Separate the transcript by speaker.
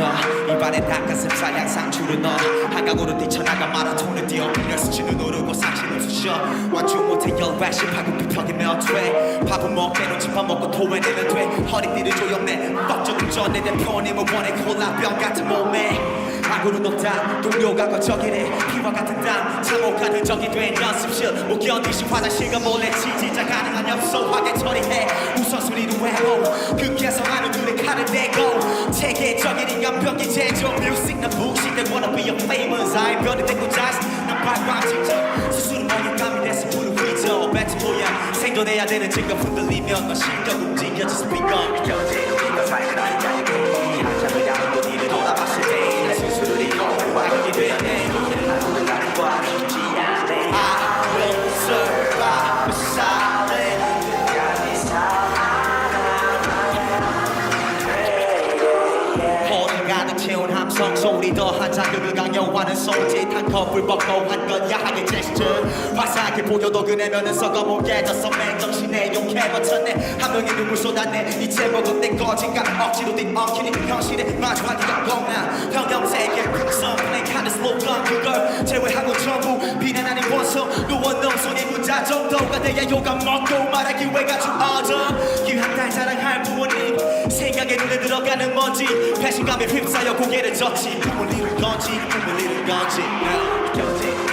Speaker 1: 발에 닭가슴살 양상추를 넣어. 한강으로 뛰쳐나가 마라톤을 뛰어. 그녀 수치는 오르고 상치는 쑤셔 완주 못해 열발씩 하고 비펴기면 돼 밥은 먹게 놓집밥 먹고 토해내면 돼. 허리띠를 조여내 뻑적을 전내 대표님을 원해. 콜라병 같은 몸에. 아구는 높다 동료가 거적이래. 피와 같은 땀. 참혹한 적이 된 연습실. 못 견디시 화장실과 몰래 지지자 가능한 엽소하게 처리해. 우선순위로 외워. 그 개성하는 눈에 칼을 대고. 체계적인 인간병기 제조 뮤직 나 묵식 they wanna be a famous. I 별이 되고 자스 난 발광 진짜 스스로 먹잇감이 돼서 불을 휘저 배트 모양 생존해야 되는 지금 흔들리면 넌 신경 움직여져 스피 가득 채운 함성 소리 더한 자극을 강요하는 손짓 한 컵을 벗고 한건 야하게 제스처. 화사하게 보여도 그 내면은 썩어 못 깨졌어. 맨정신에 용케 버텼네. 한 명이 눈물 쏟았네 이제 먹은 내 거진감 억지로 뒤엉키는 현실에 마주하기가 겁나. 평형세계 극성. 플랭카드 슬로건 그걸 제외하고 전부 비난 아닌 원성 누워놓은 손이 문자 정도가 돼야 요가 먹고 말하기 왜 가지 어져 배신감에 휩싸여 고개를 꿈을 이룬 건지 이룬 건지. 견제